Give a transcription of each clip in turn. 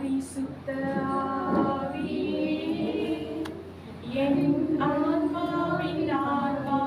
பரிசுத்த ஆவியே, என் ஆன்மாவின் ஆன்மா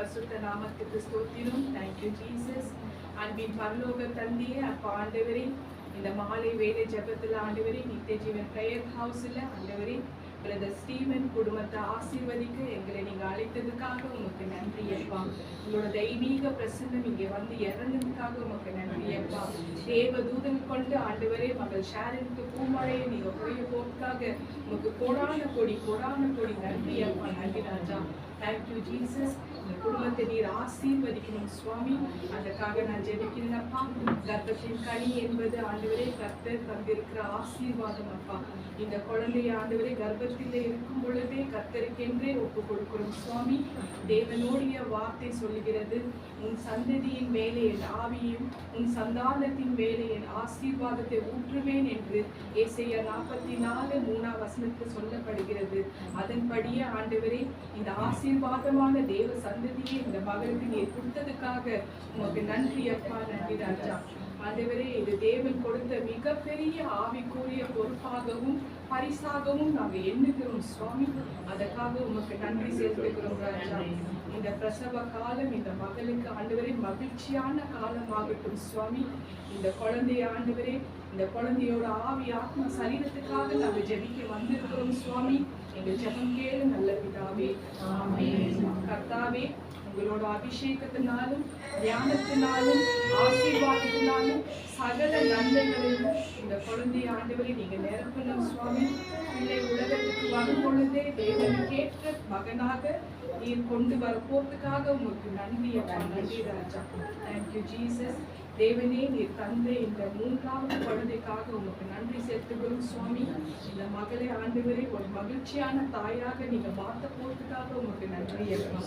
பசுத்த நாமத்துக்கு ஸ்தோத்திரம். தேங்க்யூ ஜீசஸ் அன்பின் பரலோக தந்தையே அப்பா ஆண்டவரே இந்த மாலை வேலை ஜபத்தில் ஆண்டவரே நித்திய ஜீவன் பிரேயர் ஹவுஸில் ஆண்டவரே பிரதர் ஸ்டீவன் குடும்பத்தை ஆசீர்வதிக்க எங்களை நீங்கள் அழைத்ததுக்காக உங்களுக்கு நன்றி அப்பா. உங்களோட தெய்வீக பிரசன்னம் இங்கே வந்து இறந்ததுக்காக உங்களுக்கு நன்றி அப்பா. தேவ தூதன் கொண்டு ஆண்டவரே மகள் ஷாரனுக்கு பூமழையை நீங்கள் பொழிய போக்காக உங்களுக்கு கொடான கொடி கொடான கொடி நன்றி அப்பா. நன்றி ராஜா. தேங்க்யூ ஜீசஸ் இந்த குடும்பத்தை நீர் ஆசீர்வதிக்கணும் சுவாமி. அதற்காக நான் ஜெபிக்கிறேன் அப்பா. கர்ப்பத்தின் கனி என்பது ஆண்டவரே கர்த்தர் தந்திருக்கிற ஆசீர்வாதம் அப்பா. இந்த குழந்தைய ஆண்டவரே கர்ப்பத்தில் இருக்கும் பொழுதே கர்த்தருக்கென்றே ஒப்பு கொடுக்கிறோம் சுவாமி. தேவனுடைய வார்த்தை சொல்லுகிறது உன் சந்ததியின் மேலே என் ஆவியும் உன் சந்தானத்தின் மேலே என் ஆசீர்வாதத்தை ஊற்றுவேன் என்று ஏசையா நாற்பத்தி நாலு மூணாம் வசனத்தில் சொல்லப்படுகிறது. அதன்படியே ஆண்டவரே இந்த ஆசீர் ஆசீர்வாதமான தேவ சந்ததியை இந்த மகளுக்கு நீர் கொடுத்ததுக்காக உமக்கு நன்றி அப்பா நன்றி ராஜா. ஆண்டவரே இது தேவன் கொடுத்த மிகப்பெரிய ஆவிக்குரிய பொறுப்பாகவும் பரிசாகவும் நாங்கள் எண்ணுகிறோம் சுவாமி. அதற்காக உமக்கு நன்றி சேர்த்துக்கிறோம் ராஜா. இந்த பிரசவ காலம் இந்த மகளுக்கு ஆண்டவரே மகிழ்ச்சியான காலமாகட்டும் சுவாமி. இந்த குழந்தைய ஆண்டவரே இந்த குழந்தையோட ஆவி ஆத்ம சரீரத்துக்காக நாங்கள் ஜெபிக்க வந்திருக்கிறோம் சுவாமி. எங்கள் ஜெபம் கேளு நல்ல பிதாவே. கர்த்தாவே உங்களோட அபிஷேகத்தினாலும் தியானத்தினாலும் ஆசீர்வாதத்தினாலும் சகல நன்மைகளையும் இந்த குழந்தைய ஆண்டவரை நீங்க நிரப்பணும் சுவாமி பிள்ளை உலகத்துக்கு வரும் பொழுதே தேவனுக்கேற்ற மகனாக நீர் கொண்டு வர போறதுக்காக உங்களுக்கு நன்றி நன்றி ராஜா. தேங்க்யூ ஜீசஸ் தேவனே நீர் தந்தை இந்த மூன்றாவது குழந்தைக்காக உங்களுக்கு நன்றி செலுத்துகிறோம் சுவாமி. இந்த மகளை ஆண்டவரை ஒரு மகிழ்ச்சியான தாயாக நீங்கள் பார்த்த போட்டுக்காக உங்களுக்கு நன்றி அப்பா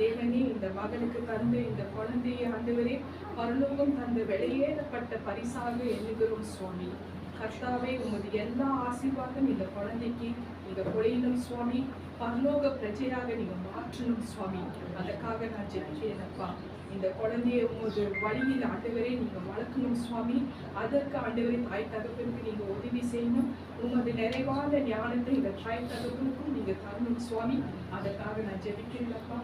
தேவனே இந்த மகளுக்கு தந்த இந்த குழந்தையை ஆண்டவரே பரலோகம் தந்த வெளியேறப்பட்ட பரிசாக எண்ணுகிறோம் சுவாமி. கர்த்தாவே உமது எல்லா ஆசீர்வாதம் இந்த குழந்தைக்கு நீங்க பொழியணும் சுவாமி. பரலோக பிரஜையாக நீங்க மாற்றணும் சுவாமி. அதற்காக நான் ஜெபிக்கிறேனப்பா இந்த குழந்தைய உமது வழியில் ஆண்டவரே நீங்க வளர்க்கணும் சுவாமி. அதற்கு ஆண்டவரே தாய் தகப்பிற்கு நீங்க உதவி செய்யணும். உமது நிறைவான ஞானத்தை இந்த தாய் தகப்பிற்கும் நீங்க தரணும் சுவாமி. அதற்காக நான் ஜெபிக்கிறேனப்பா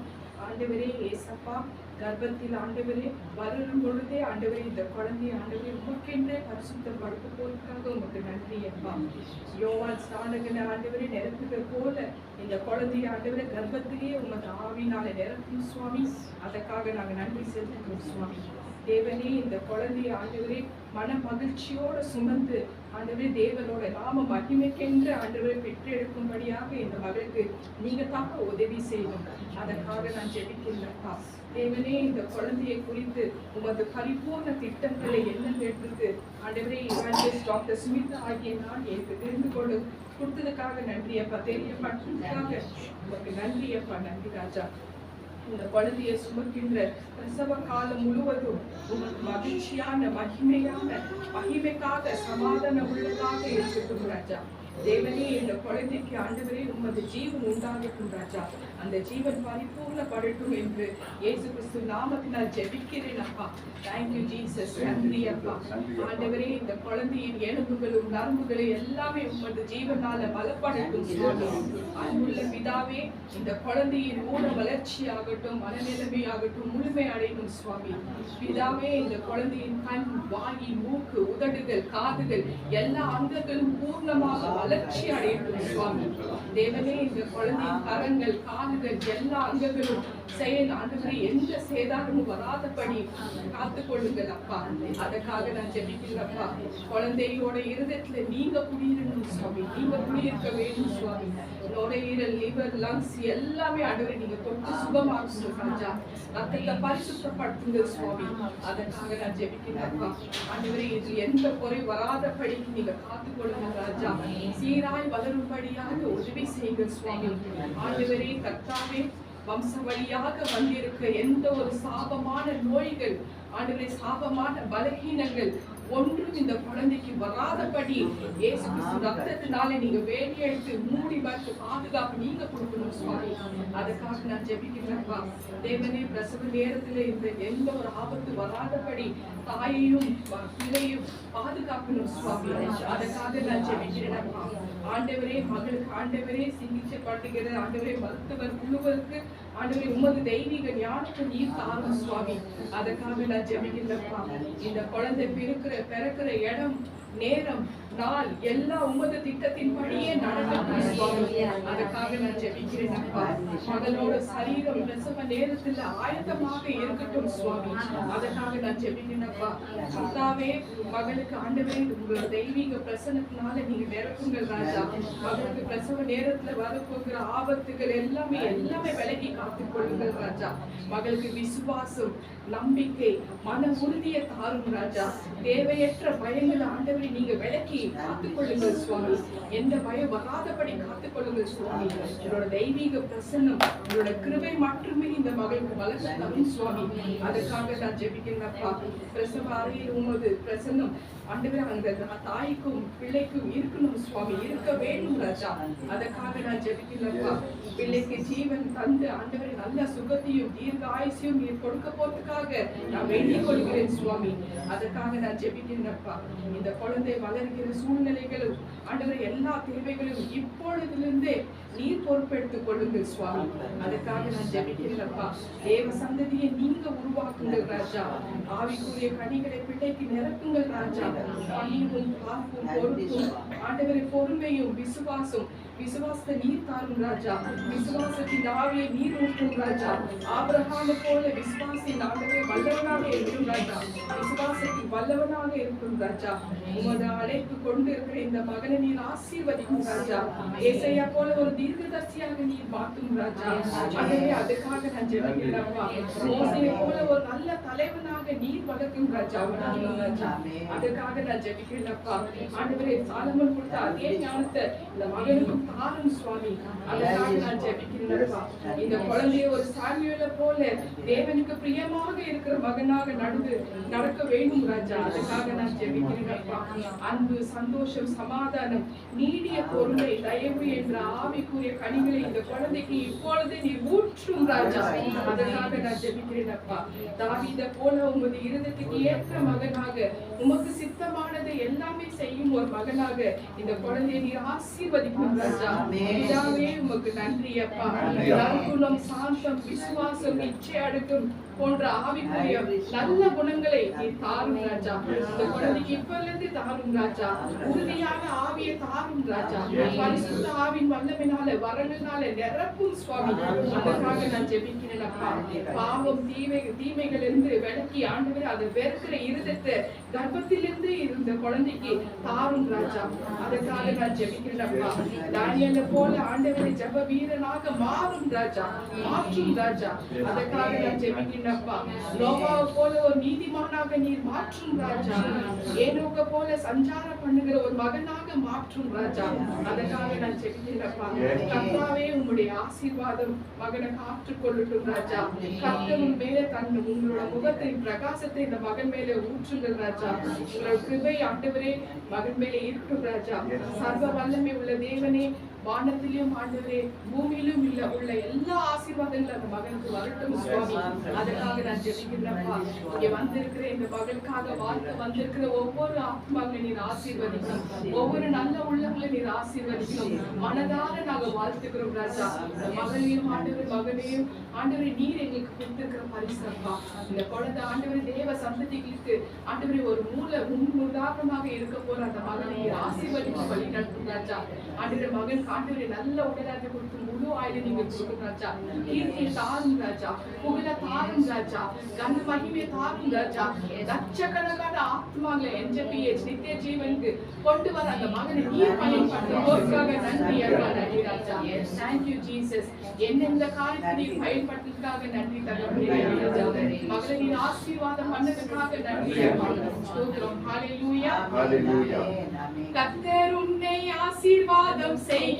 ஆண்டவரே ஏசப்பா கர்ப்பத்தில் ஆண்டவரே வளரும் பொழுதே ஆண்டவரே இந்த குழந்தைய ஆண்டவரே உமக்கென்றே பரிசுத்தம் படுத்த போவதற்காக உமக்கு நன்றி அப்பா. யோவான் ஸ்நானகன ஆண்டவரே நிரப்புகிற போல இந்த குழந்தைய ஆண்டவரே கர்ப்பத்திலேயே உமது ஆவினால நிரப்பும் சுவாமி. அதற்காக நாங்கள் நன்றி செலுத்துகிறோம் சுவாமி. தேவனே இந்த குழந்தைய ஆண்டவரே மன மகிழ்ச்சியோட சுமந்து ஆண்டவரே தேவனோட நாம மகிமைக்கென்று ஆண்டவரை பெற்றெடுக்கும்படியாக இந்த மகளுக்கு நீங்க தாக்க உதவி செய்யணும் அதற்காக நான் ஜெபிக்கின்றப்பா தேவனே இந்த குழந்தையை குறித்து உமது பரிபூர்ண திட்டங்களை என்னவென்றது ஆண்டவரே இவாஞ்சலிஸ்ட் டாக்டர் சுமிதா ஆகிய நான் எனக்கு தெரிந்து கொண்டு கொடுத்ததுக்காக நன்றி அப்பா தெரியப்பட்டதுக்காக உங்களுக்கு நன்றி அப்பா நன்றி ராஜா. இந்த குழந்தையை சுமக்கின்ற பிரசவ காலம் முழுவதும் உமக்கு மகிழ்ச்சியான மகிமையான மகிமைக்காக சமாதான உள்ளதாக இருக்கட்டும் ராஜா. தேவனே இந்த குழந்தைக்கு ஆண்டவரே உமது ஜீவன் உண்டாகட்டும் ராஜா. அந்த ஜீவன் பரிபூர்ணப்படட்டும் என்று இயேசு கிறிஸ்து நாமத்தினால் ஜெபிக்கிறேன் அப்பா. தேங்க்யூ ஜீசஸ் நன்றி அப்பா. ஆண்டவரே இந்த குழந்தையின் எலும்புகளும் நரம்புகளும் எல்லாமே உமது ஜீவனால பலப்படட்டும். அன்புள்ள பிதாவே இந்த குழந்தையின் ஊன வளர்ச்சியாகட்டும் மனநிலைமையாகட்டும் முழுமை அடையணும் சுவாமி. பிதாவே இந்த குழந்தையின் கண் வாயி மூக்கு உதடுகள் காதுகள் எல்லா அங்கங்களும் பூர்ணமாக வளர்ச்சி அடையட்டும் சுவாமி. தேவனே இந்த குழந்தையின் கரங்கள் கால்கள் எல்லா அங்கங்களும் செயல் ஆண்டவரை எந்த சேதாரமும் வராதபடி காத்துக் கொள்ளுங்கள் அப்பா. அதற்காக நான் ஜெபிக்கிறேன் அப்பா குழந்தையோட இருதயத்துல நீங்க குடியிருக்கணும் சுவாமி. நீங்க குடியிருக்க வேண்டும் சுவாமி. நுரையீரல் லிவர் லங்ஸ் எல்லாமே ஆண்டவரை நீங்க தொட்டு சுகமாக்குங்க ராஜா. ரத்தத்தை பரிசுத்தப்படுத்துங்க சுவாமி. அதற்காக நான் ஜெபிக்கிறேன் அப்பா ஆண்டவரே இது எந்த குறை வராதபடி நீங்க காத்துக் கொள்ளுங்க ராஜா. சீராய் வளரும்படியாக உதவி செய்யுங்க சுவாமி. ஆண்டவரே கர்த்தாவே வம்ச வழியாக வந்திருக்க எந்த ஒரு சாபமான நோய்கள் ஆண்டவரே சாபமான பலகீனங்கள் ஒன்றும் இந்த குழந்தைக்கு வராதபடி இயேசு கிறிஸ்து ரத்தத்தினால நீங்க வேலி எடுத்து மூடி மறைச்சு பாதுகாப்பு நீங்க கொடுக்கணும் சுவாமி. அதுக்காக நான் ஜெபிக்கிறேன்ப்பா. தேவனே பிரசவ நேரத்துல இந்த எந்த ஒரு ஆபத்து வராதபடி தாயையும் பிள்ளையும் பாதுகாக்கணும் சுவாமி. அதுக்காக நான் ஜெபிக்கிறேன்ப்பா. ஆண்டவரே மகளுக்கு ஆண்டவரே சிகிச்சை பண்ணுகிற ஆண்டவரே மருத்துவர் குழுவருக்கு ஆண்டவரே உமது தெய்வீக ஞானத்தை நீர் தாரும் சுவாமி. அதற்காக நான் ஜெபிக்கின்றப்பா இந்த குழந்தை பிறக்கிற பிறக்கிற இடம் நேரம் நாள் எல்லா உமது திட்டத்தின்படியே நடக்கட்டும் சுவாமி. அதுக்காக நான் ஜெபிக்கிறேன் அப்பா. மகளோட சரீரம் பிரசவ நேரத்துல ஆயத்தமாக இருக்கட்டும் சுவாமி. அதற்காக நான் ஜெபிக்கிறேன் அப்பா. கர்த்தாவே மகளுக்கு ஆண்டவே உங்களோட தெய்வீக பிரசனத்தினால நீங்க நிரப்புங்கள் ராஜா. மகளுக்கு பிரசவ நேரத்துல வரப்போகிற ஆபத்துகள் எல்லாமே எல்லாமே விலகி காத்துக் கொள்ளுங்கள் ராஜா. மகளுக்கு விசுவாசம் நம்பிக்கை மன உறுதியை தாரும் ராஜா. தேவையற்ற பயங்களை ஆண்டவரை நீங்க விலக்கி காத்துக்கொள்ளுங்கள் சுவாமி. எந்த பயம் வராதபடி காத்துக்கொள்ளுங்கள் சுவாமி. உங்களோட தெய்வீக பிரசன்னம் உங்களோட கிருபை மட்டுமே இந்த மகளுக்கு வளர்ச்சி தரும் சுவாமி. அதுக்காக நான் ஜெபிக்கிறேன்ப்பா பிரசவ அறையில் உமது பிரசன்னம் ஆண்டவரே அந்த தாய்க்கும் பிள்ளைக்கும் இருக்கணும் சுவாமி. இருக்க வேண்டும் ராஜா. அதுக்காக நான் ஜெபிக்கிறேன்ப்பா பிள்ளைக்கு ஜீவன் தந்து ஆண்டவரே நல்ல சுகத்தையும் தீர்க்க ஆயுசையும் நீர் கொடுக்க போறதுக்காக நான் வேண்டிக் கொள்கிறேன் சுவாமி. அதுக்காக நான் ஜெபிக்கிறேன்ப்பா இந்த குழந்தை வளர்கிற சூழ்நிலைகளும் ஆண்டவர் எல்லா தேவைகளையும் இப்பொழுதிலிருந்தே நீர் பொறுப்பெடுத்துக் கொள்ளுங்கள் சுவாமி. அதுக்காக நான் ஜெபிக்கிறேன்ப்பா தேவ சந்ததியை நீங்க உருவாக்குங்கள் ராஜா. ஆவிக்குரிய கனிகளை பிள்ளைக்கு நிரப்புங்கள் ராஜா. பணிவும் பார்ப்பும் பொறுப்பும் ஆண்டவரை பொறுமையும் விசுவாசம் விசுவாசத்தை நீர் தாரும் ராஜா. விசுவாசத்தின் ஆவியை நீர் ஊற்றும் ராஜா. ஆபிரகாமை போல விசுவாசின் ஆண்டவரை வல்லவனாக இருக்கும் ராஜா. விசுவாசத்தின் வல்லவனாக இருக்கும் ராஜா. உமது அழைப்பு கொண்டு இருக்கிற இந்த மகனை நீர் ஆசீர்வதிக்கும் ராஜா. ஏசையா போல ஒரு தீர்க்கதர்சியாக நீர் மாற்றும் ராஜா. ஆகவே அதுக்காக நான் ஜெபிக்கிறேன்ப்பா மோசையை போல ஒரு நல்ல தலைவனாக நீர் வளர்க்கும் ராஜா. வளர்க்கும் ராஜா அதுக்காக நான் ஜெபிக்கிறேன்ப்பா ஆண்டவரே சாலமன் கொடுத்த அதே ஞானத்தை இந்த மகனுக்கும் தாரும் சுவாமி. அதுக்காக நான் ஜெபிக்கிறேன்ப்பா இந்த குழந்தைய ஒரு சாமியுல போல தேவனுக்கு பிரியமாக இருக்கிற மகனாக நடந்து நடக்க வேண்டும் ராஜா. அதுக்காக நான் ஜெபிக்கிறேன்ப்பா. அன்பு சந்தோஷம் சமாதானம் நீடிய பொறுமை தயவு என்ற ஆவிக்குரிய கனிகளை இந்த குழந்தைக்கு இப்பொழுது நீ ஊற்றும் ராஜா. அதற்காக நான் ஜெபிக்கிறேன்ப்பா. தாவீதை போல உமது இருதயத்துக்கு ஏற்ற மகனாக உமக்கு சித்தமானதை எல்லாமே செய்யும் ஒரு மகனாக இந்த குழந்தையை நீர் ஆசீர்வதிக்கும் ராஜா. பிதாவே உமக்கு நன்றி அப்பா. நற்குணம் சாந்தம் விசுவாசம் இச்சை அடுக்கும் போன்ற ஆவிக்குரிய நல்ல குணங்களை நீ தாரும் ராஜா. இந்த குழந்தைக்கு இருந்து தாரும் ராஜா. உறுதியான ஆவியை தாரும் ராஜா. பரிசுத்த ஆவின் வல்லமினால வரங்களால நிரப்பும் சுவாமி. அதற்காக நான் ஜெபிக்கிறேன் அப்பா. பாவம் தீமை தீமைகள் இருந்து விலக்கி ஆண்டவரே அதை வெறுக்கிற இருதத்தை கர்ப்பத்திலிருந்து இருந்த குழந்தைக்கு தாரும் ராஜா அதற்காக நான் ஜெபிக்கிறேன் தானியல போல ஆண்டவரை ஜெப வீரனாக மாறும் ராஜா மாற்றும் ராஜா அதற்காக நான் ஜெபிக்கிறேன்ப்பா. நோவாவை போல ஒரு நீதிமானாக நீர் மாற்றும் ராஜா ஏனோக்க போல சஞ்சாரம் பண்ணுகிற ஒரு மகனாக மாற்றும் ராஜா அதற்காக நான் ஜெபிக்கிறேன்ப்பா. கர்த்தாவே உங்களுடைய ஆசீர்வாதம் மகனை காற்றுக் கொள்ளட்டும் ராஜா. கர்த்தவன் மேல தன் உங்களோட முகத்தின் பிரகாசத்தை இந்த மகன் மேலே ஊற்றுங்கள் ராஜா. உங்களோட கிருபை ஆண்டவரே மகன் மேலே இருக்கும் ராஜா சர்வ வல்லமை உள்ள தேவனே வானத்திலும் ஆண்டவரே பூமியிலும் இல்ல உள்ள எல்லா ஆசீர்வாதங்களும் அந்த மகனுக்கு வரட்டும் சுவாமி. அதற்காக நான் ஜெபிக்கிறேன்ப்பா. இங்க வந்திருக்கிற இந்த மகனுக்காக வாழ்த்து வந்திருக்கிற ஒவ்வொரு ஆத்மாக்களை நீர் ஆசீர்வதிக்கணும். ஒவ்வொரு நல்ல உள்ளங்களை நீர் ஆசீர்வதிக்கணும். மனதார நாங்க வாழ்த்துக்கிறோம் ராஜா. மகளையும் ஆண்டவர் மகனையும் ஆண்டவரை நீர் எங்களுக்கு கொடுத்திருக்கிற பரிசப்பா. இந்த குழந்தை ஆண்டவர் தேவ சந்ததிகளுக்கு ஆண்டவரை ஒரு மூல முன் உதாரணமாக இருக்க போற அந்த மகனை ஆசீர்வதித்து வழி நடத்தும் ராஜா. ஆண்டவர் மகன் ஆண்டவரை நல்ல உடலாக கொடுத்து முழு ஆயுத நீங்க கொடுக்கும் ராஜா. கீர்த்தியை தாரும் ராஜா புகழ தாரும் ராஜா கன மகிமை தாரும் ராஜா. லட்சக்கணக்கான ஆத்மாங்களை என்ஜபிஎச் நித்திய ஜீவனுக்கு கொண்டு வர அந்த மகனை நீர் பயன்படுத்துவதற்காக நன்றி நன்றி ராஜா. தேங்க்யூ ஜீசஸ் என்னெந்த காரியத்தை நீர் பயன்படுத்துவதற்காக நன்றி தகவலே மகளை நீர் ஆசீர்வாதம் பண்ணதுக்காக நன்றி ஸ்தோத்திரம். ஹalleluya Hallelujah. கர்த்தர் உன்னை ஆசீர்வாதம் பிரியமாக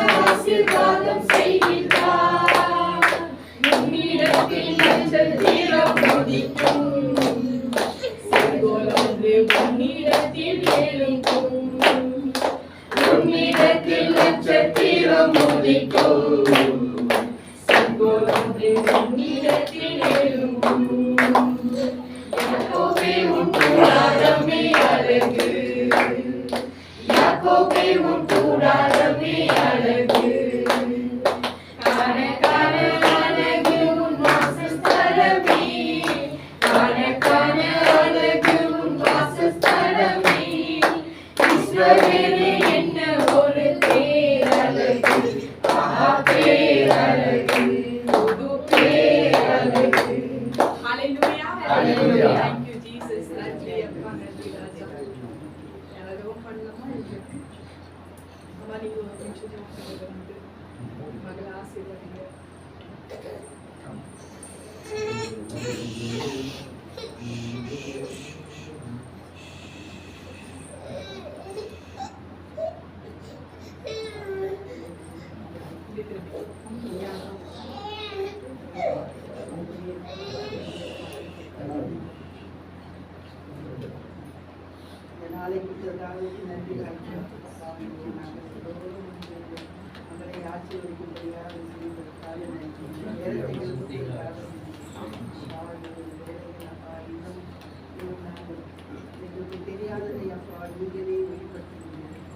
அப்பா நீங்களே வெளிப்படுத்துகிறீர்கள்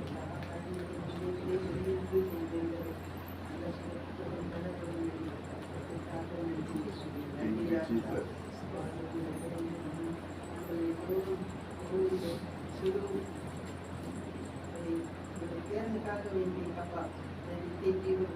வெளியிட்டு செய்தீர்கள் அந்த சுத்தம் பலப்படும் Thank you, Jesus. தேர்ந்தக்காக வேண்டிய அப்பா நித்திய ஜீவன்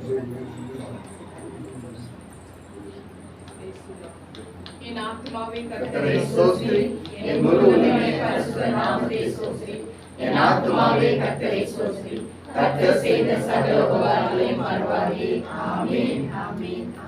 Jesus. இந்த வேளையில் அம்மாவே எங்களுக்காக இந்த நேரத்தில் ஒன்றாக ஒன்றாக இணைந்து நாங்கள் செய்யும் இந்த ஜகத்தில் இந்த ஜகத்தை கேட்டதுக்காக நன்றி. இந்த நாளை கொடுத்ததுக்காக நன்றி. அதற்கு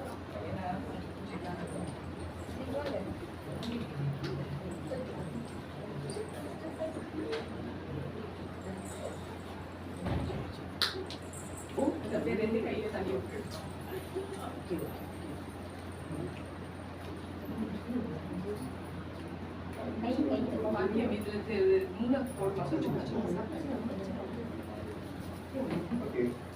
நலத்தை கடிதத்தை நடத்தும் அதில் மாற்றி மாற்றி சாவத்தியம் அப்பா நீங்களே எங்களை